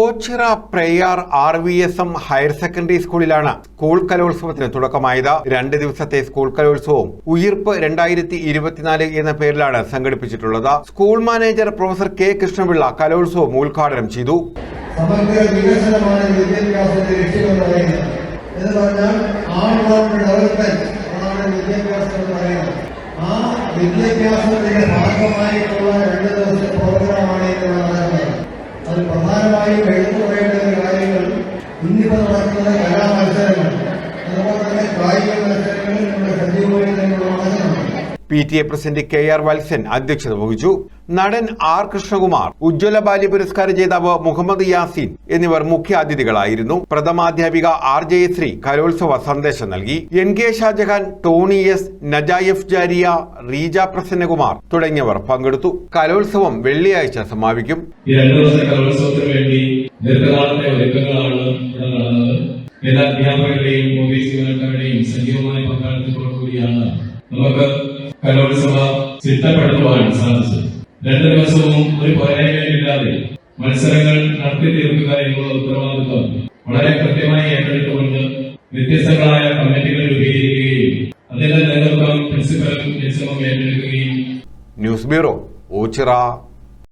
Ochira Prayar R V S M higher secondary സ്കൂളിലാണ് school കലോത്സവത്തിന് തുടക്കമായത്. രണ്ട് ദിവസത്തെ സ്കൂൾ കലോത്സവവും ഉയിർപ്പ് രണ്ടായിരത്തി ഇരുപത്തിനാല് എന്ന പേരിലാണ് സംഘടിപ്പിച്ചിട്ടുള്ളത്. School manager professor K Krishnapillai കലോത്സവം ഉദ്ഘാടനം ചെയ്തു. ആ വിദ്യാഭ്യാസത്തിന്റെ ഭാഗമായിട്ടുള്ള രണ്ട് ദിവസത്തെ അത് എടുത്തു പറയേണ്ട കാര്യങ്ങൾ ഇന്നിപ്പോൾ നടക്കുന്ന കലാമത്സരങ്ങൾ അതുപോലെ തന്നെ കായിക മത്സരങ്ങളിൽ നമ്മുടെ സജീവമായി മത്സരമാണ് P T A president K R Valsan അധ്യക്ഷത വഹിച്ചു. നടൻ ആർ കൃഷ്ണകുമാർ ഉജ്ജ്വല ബാല്യ പുരസ്കാര ജേതാവ് മുഹമ്മദ് യാസിൻ എന്നിവർ മുഖ്യാതിഥികളായിരുന്നു പ്രഥമാധ്യാപിക ആർ ജയശ്രീ കലോത്സവ സന്ദേശം നൽകി. N K Shajahan Tony S നജായഫ് ജാരിയ Reeja Prasannakumar തുടങ്ങിയവർ പങ്കെടുത്തു. കലോത്സവം വെള്ളിയാഴ്ച സമാപിക്കും. എല്ലാ അധ്യാപകരുടെയും ജീവനക്കാരുടെയും സജീവമായ പങ്കാളിത്തത്തോടു കൂടിയാണ് നമുക്ക് കലോത്സവ ചിട്ടപ്പെടുത്തുവാൻ സാധിച്ചത്. രണ്ട് ദിവസവും ഒരു പോരായ്മയില്ലാതെ മത്സരങ്ങൾ നടത്തി തീർക്കുക എന്നുള്ള ഉത്തരവാദിത്വം വളരെ കൃത്യമായി ഏറ്റെടുത്തുകൊണ്ട് വ്യത്യസ്തങ്ങളായ കമ്മിറ്റികൾ രൂപീകരിക്കുകയും അതിന്റെ നേതൃത്വം പ്രിൻസിപ്പൽ എച്ച് ഏറ്റെടുക്കുകയും ന്യൂസ് ബ്യൂറോ ഓച്ചിറ